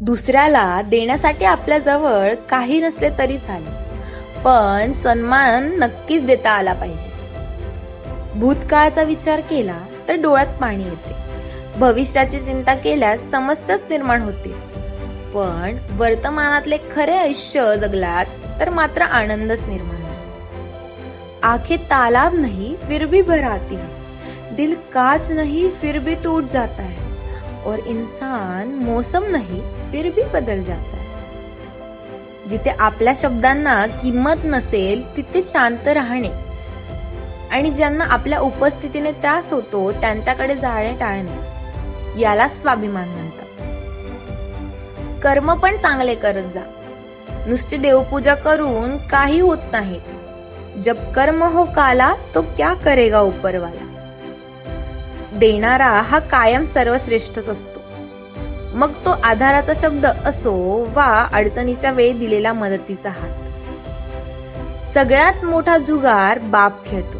दुसऱ्याला देण्यासाठी आपल्याजवळ काही नसले तरी चालेल. पण सन्मान नक्कीच देता आला पाहिजे. भूतकाळाचा विचार केला तर डोळ्यात पाणी येते. भविष्याची चिंता केल्यास समस्याच निर्माण होते. पण वर्तमानातले खरे आयुष्य जगलात तर मात्र आनंदच निर्माण आखे तालाब नहीं फिर भी भर है दिल काच नहीं फिर भी टूट जाता है और इंसान मौसम नहीं फिर भी बदल जाता है। जिथे आपल्या शब्दांना किंमत नसेल तिथे शांत राहणे. आणि ज्यांना आपल्या उपस्थितीने त्रास होतो त्यांच्याकडे जाणे टाळणे. याला स्वाभिमान म्हणतात. कर्म पण चांगले करत जा. नुसती देवपूजा करून काही होत नाही. जब कर्म हो काला तो क्या करेगा उपरवाला? देणारा हा कायम सर्वश्रेष्ठच असतो. मग तो आधाराचा शब्द असो वा अडचणीच्या वेळी दिलेला मदतीचा हात. सगळ्यात मोठा जुगार बाप खेळतो.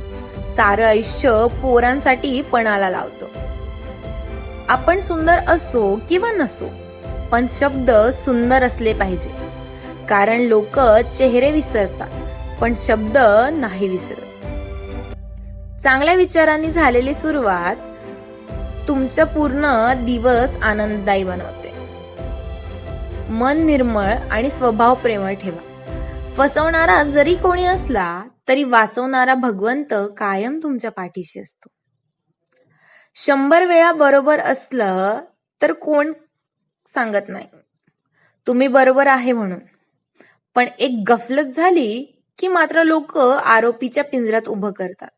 सारं आयुष्य पोरांसाठी पणाला लावतो. आपण सुंदर असो किंवा नसो पण शब्द सुंदर असले पाहिजे. कारण लोक चेहरे विसरतात पण शब्द नाही विसरत. चांगल्या विचारांनी झालेली सुरुवात तुमचा पूर्ण दिवस आनंददायी बनवते. मन निर्मळ आणि स्वभाव प्रेमळ ठेवा. फसवणारा जरी कोणी असला तरी वाचवणारा भगवंत कायम तुमच्या पाठीशी असतो. शंभर वेळा बरोबर असलं तर कोण सांगत नाही. तुम्ही बरोबर आहे म्हणून. पण एक गफलत झाली की मात्र लोक आरोपीच्या पिंजऱ्यात उभं करतात.